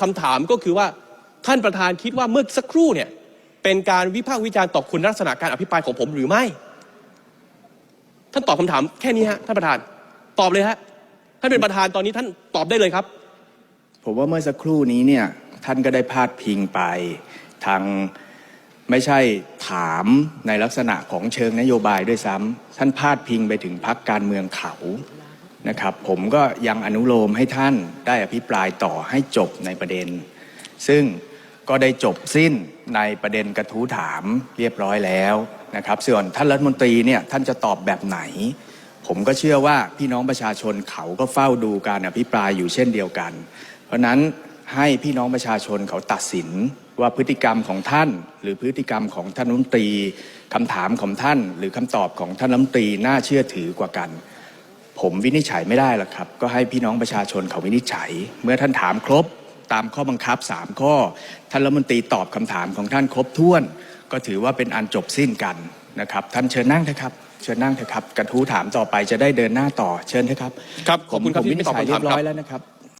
คำถามก็คือว่าท่านประธานคิดว่าเมื่อสักครู่เนี่ยเป็นการวิพากษ์วิจารณ์ต่อคุณลักษณะการอภิปรายของผมหรือไม่ ท่านตอบคำถามแค่นี้ฮะท่านประธาน ตอบเลยฮะท่านเป็นประธานตอนนี้ท่านตอบได้เลยครับ ผมว่าเมื่อสักครู่นี้เนี่ยท่านก็ได้พาดพิงไปทางไม่ใช่ถามในลักษณะของเชิงนโยบายด้วยซ้ำท่านพาดพิงไปถึงพักการเมืองเขา นะครับ ผมก็ยังอนุโลมให้ท่านได้อภิปรายต่อให้จบในประเด็น ซึ่งก็ได้จบสิ้นในประเด็นกระทู้ถามเรียบร้อยแล้วนะครับส่วนท่านรัฐมนตรีเนี่ยท่านจะตอบแบบไหน ผมก็เชื่อว่าพี่น้องประชาชนเขาก็เฝ้าดูการอภิปรายอยู่เช่นเดียวกัน เพราะนั้นให้พี่น้องประชาชนเขาตัดสินว่าพฤติกรรมของท่าน หรือพฤติกรรมของท่านรัฐมนตรีคำถามของท่าน หรือคำตอบของท่านรัฐมนตรีน่าเชื่อถือกว่ากัน ผมวินิจฉัยไม่ได้หรอกครับ ก็ให้พี่น้องประชาชนเขาวินิจฉัย เมื่อท่านถามครบตามข้อบังคับ 3 ข้อ ท่านรัฐมนตรีตอบคำถามของท่านครบถ้วน ก็ถือว่าเป็นอันจบสิ้นกันนะครับ ท่านเชิญนั่งเถอะครับ เชิญนั่งเถอะครับ กระทู้ถามต่อไปจะได้เดินหน้าต่อเชิญเถอะครับ ครับ ขอบคุณครับผมที่วินิจฉัยตอบคำถามเรียบร้อยครับแล้วนะครับ